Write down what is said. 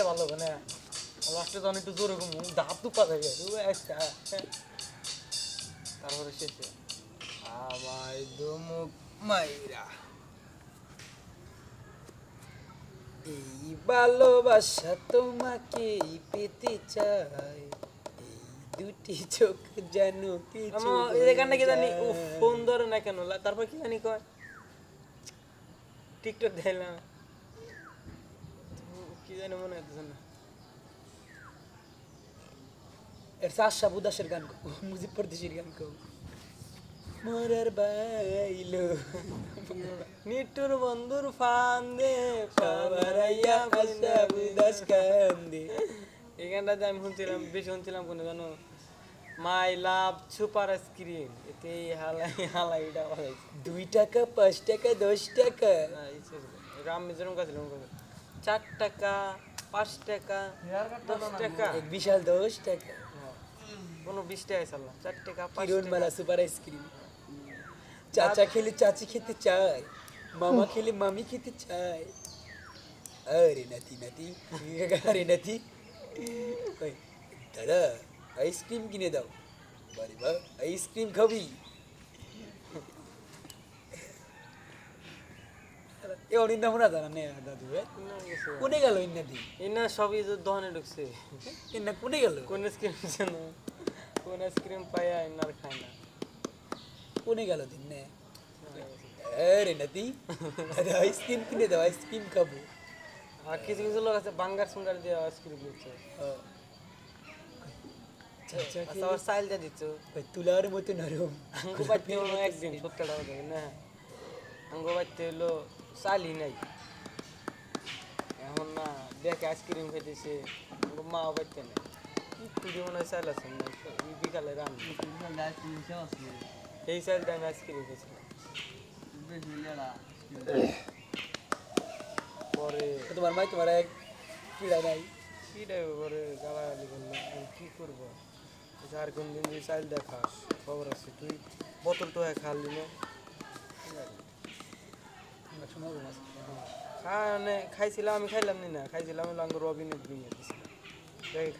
খেয়ে ভালো হবে না লাস্টে তখন একটু জোরে ঘুম ধাপ থাকে তারপরে শেষে আমায় মাইরা। এই ভালোবাসা তোমাকে পেতে চাই দুটি চোখ যেন কিছু এই কি জানি ফোন ধরে না কেন তারপর কি জানি কয়। টিকটক দেখলাম। জানি মনে হচ্ছে না। এর সাশা বুদাসের গান মুজিব পরদেশের গান কো মোরার বাইলো নিটুর বন্ধুর ফান্দে বুদাস কান্দে। এই গানটা আমি শুনছিলাম বেশি শুনছিলাম কোনো জানো? মাই লাভ সুপার স্ক্রিন এতে হালাই বাজাইছে দুই টাকা পাঁচ টাকা দশ টাকা। রাম মিজোরাম কাছে চার টাকা পাঁচ টাকা দশ টাকা। এক বিশাল দশ টাকা। কোনো বিশ টাকা চাল্লা চার টাকা কিরণমালা সুপার আইসক্রিম চাচা খেলে চাচি খেতে চায় মামা খেলে মামি খেতে চায়। আরে নাতি নাতি আরে নাতি। ওই, দাদা আইসক্রিম কিনে দাও। বারে বা আইসক্রিম খাবি? এ অনিন্দা মনে জানা নে দাদু? কোনে গেল ইন্নাদি? এনা সবই যে দহনে ঢুকছে। ইন্না কোনে গেল? কোন স্ক্রিম যেন কোন স্ক্রিম পাইয়া এনার খায় না। কোনে গেল দিন নে? আরে নাতি দাদা আইসক্রিম কিনে দাও আইসক্রিম খাব। আর কিছু কিছু লোক আছে বাঙ্গার সুঙ্গার দিয়ে আইসক্রিম দিচ্ছে। ও। আচ্ছা আবার চাইল দিয়ে দিচ্ছ। তুলার মতো নরম। একদিন সত্যি না? আঙ্গু বাড়তে হলো চালই নাই। এখন না দেখে আইসক্রিম খেতেছে মা বাড়তে নেই। তুই মনে হয় চাল আছে বিকালে এই চালটা আমি আইসক্রিম খেয়েছিলাম পরে তোমার মাই তোমার এক পিড়া নাই? কি পরে গালাগালি কি করব? আর কোন দিন যদি চাইল দেখাস খবর আছে তুই বোতল তো খালি না। খাইছিলাম আমি খাইলাম নি খাইছিলাম রবিনের বিয়ে খাই